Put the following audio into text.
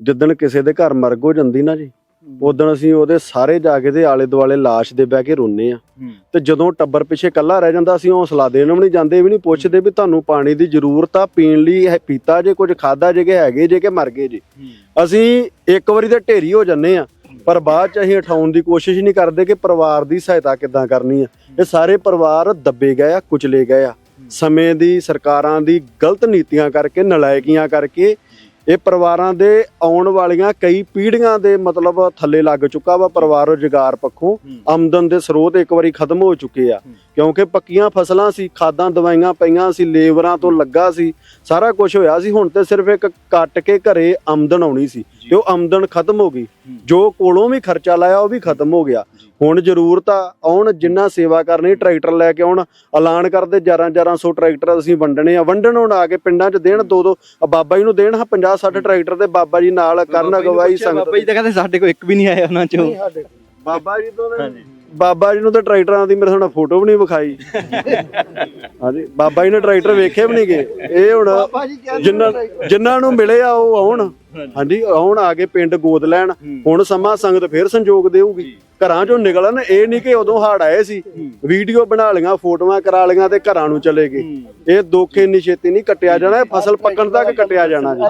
ਜਿੱਦਣ ਕਿਸੇ ਦੇ ਘਰ ਮਰਗ ਹੋ ਜਾਂਦੀ ਨਾ ਜੀ ਉਦੋਂ ਅਸੀਂ ਉਹਦੇ ਸਾਰੇ ਜਾ ਕੇ ਦੇ ਆਲੇ ਦੁਆਲੇ ਲਾਸ਼ ਦੇ ਬਹਿ ਕੇ ਰੋਨੇ ਆ ਤੇ ਜਦੋਂ ਟੱਬਰ ਪਿੱਛੇ ਕੱਲਾ ਰਹਿ ਜਾਂਦਾ ਅਸੀਂ ਹੌਸਲਾ ਦੇਣ ਵੀ ਨਹੀਂ ਜਾਂਦੇ ਵੀ ਨਹੀਂ ਪੁੱਛਦੇ ਵੀ ਤੁਹਾਨੂੰ ਪਾਣੀ ਦੀ ਜ਼ਰੂਰਤ ਆ ਪੀਣ ਲਈ ਇਹ ਪੀਤਾ ਜੇ ਕੁਝ ਖਾਦਾ ਜੇ ਕਿ ਹੈਗੇ ਜੇ ਕਿ ਮਰ ਗਏ ਜੀ। ਅਸੀਂ ਇੱਕ ਵਾਰੀ ਤੇ ਢੇਰੀ ਹੋ ਜੰਨੇ ਆ ਪਰ ਬਾਅਦ ਚ ਅਸੀਂ ਉਠਾਉਣ ਦੀ ਕੋਸ਼ਿਸ਼ ਨਹੀਂ ਕਰਦੇ ਕਿ ਪਰਿਵਾਰ ਦੀ ਸਹਾਇਤਾ ਕਿੱਦਾਂ ਕਰਨੀ ਆ। ਇਹ ਸਾਰੇ ਪਰਿਵਾਰ ਦੱਬੇ ਗਏ ਆ ਕੁਚਲੇ ਗਏ ਆ। ਸਮੇਂ ਦੀ ਸਰਕਾਰਾਂ ਦੀ ਗਲਤ ਨੀਤੀਆਂ ਕਰਕੇ ਨਲਾਇਕੀਆਂ ਕਰਕੇ ਇਹ ਪਰਿਵਾਰਾਂ ਦੇ ਆਉਣ ਵਾਲੀਆਂ ਕਈ ਪੀੜ੍ਹੀਆਂ ਦੇ ਮਤਲਬ ਥੱਲੇ ਲੱਗ ਚੁੱਕਾ ਵਾ ਪਰਿਵਾਰ ਰੁਜ਼ਗਾਰ ਪੱਖੋਂ। ਆਮਦਨ ਦੇ ਸਰੋਤ ਇੱਕ ਵਾਰੀ ਖਤਮ ਹੋ ਚੁੱਕੇ ਆ। ਕਿਉਂਕਿ ਪੱਕੀਆਂ ਫਸਲਾਂ ਸੀ ਖਾਦਾਂ ਦਵਾਈਆਂ ਪਈਆਂ ਸੀ ਲੇਬਰਾਂ ਤੋਂ ਲੱਗਾ ਸੀ ਸਾਰਾ ਕੁਝ ਹੋਇਆ ਸੀ। ਹੁਣ ਤੇ ਸਿਰਫ ਇੱਕ ਕੱਟ ਕੇ ਘਰੇ ਆਮਦਨ ਆਉਣੀ ਸੀ ਤੇ ਉਹ ਆਮਦਨ ਖਤਮ ਹੋ ਗਈ। ਜੋ ਕੋਲੋਂ ਵੀ ਖਰਚਾ ਲਾਇਆ ਉਹ ਵੀ ਖਤਮ ਹੋ ਗਿਆ। ਹੁਣ ਜ਼ਰੂਰਤ ਆ ਆਉਣ ਜਿੰਨਾ ਸੇਵਾ ਕਰਨੀ ਟਰੈਕਟਰ ਲੈ ਕੇ ਆਉਣ ਐਲਾਨ ਕਰਦੇ 11 1100 ਟਰੈਕਟਰ ਅਸੀਂ ਵੰਡਣੇ ਆ। ਵੰਡਣ ਹੁਣ ਆ ਕੇ ਪਿੰਡਾਂ 'ਚ ਦੇਣ ਦੋ ਦੋ ਬਾਬਾ ਜੀ ਨੂੰ ਦੇਣ 50 60 ਟਰੈਕਟਰ ਤੇ ਬਾਬਾ ਜੀ ਨਾਲ ਕਰਨ ਅਗਵਾਈ ਸੰਗਤ ਬਾਬਾ ਜੀ ਤਾਂ ਕਹਿੰਦੇ ਸਾਡੇ ਕੋਲ ਇੱਕ ਵੀ ਨਹੀਂ ਆਇਆ ਉਹਨਾਂ ਚੋਂ। ਬਾਬਾ ਜੀ ਤੋਂ ਬਾਬਾ ਜੀ ਨੂੰ ਤਾਂ ਟਰੈਕਟਰਾਂ ਦੀ ਮੇਰੇ ਸਾਹਮਣੇ ਫੋਟੋ ਵੀ ਨਹੀਂ ਵਿਖਾਈ। ਹਾਂਜੀ ਬਾਬਾ ਜੀ ਨੇ ਟਰੈਕਟਰ ਵੇਖੇ ਵੀ ਨਹੀਂਗੇ। ਇਹ ਹੁਣ ਜਿੰਨਾਂ ਜਿਨ੍ਹਾਂ ਨੂੰ ਮਿਲੇ ਆ ਉਹ ਆਉਣ। ਹਾਂਜੀ। ਆਉਣ ਆ ਕੇ ਪਿੰਡ ਗੋਦ ਲੈਣ। ਹੁਣ ਸਮਾਂ ਸੰਗਤ ਫੇਰ ਸੰਜੋਗ ਦੇਊਗੀ। ਘਰਾਂ ਚੋਂ ਨਿਕਲਣ ਇਹ ਨਹੀਂ ਕਿ ਉਦੋਂ ਹੜ ਆਏ ਸੀ। ਵੀਡੀਓ ਬਣਾ ਲਈਆਂ ਫੋਟੋਆਂ ਕਰਾ ਲਈਆਂ ਤੇ ਘਰਾਂ ਨੂੰ ਚਲੇ ਗਏ। ਇਹ ਦੁੱਖ ਇੰਨੀ ਛੇਤੀ ਨਹੀਂ ਕੱਟਿਆ ਜਾਣਾ ਫਸਲ ਪੱਕਣ ਤੱਕ ਕੱਟਿਆ ਜਾਣਾ ਜੀ।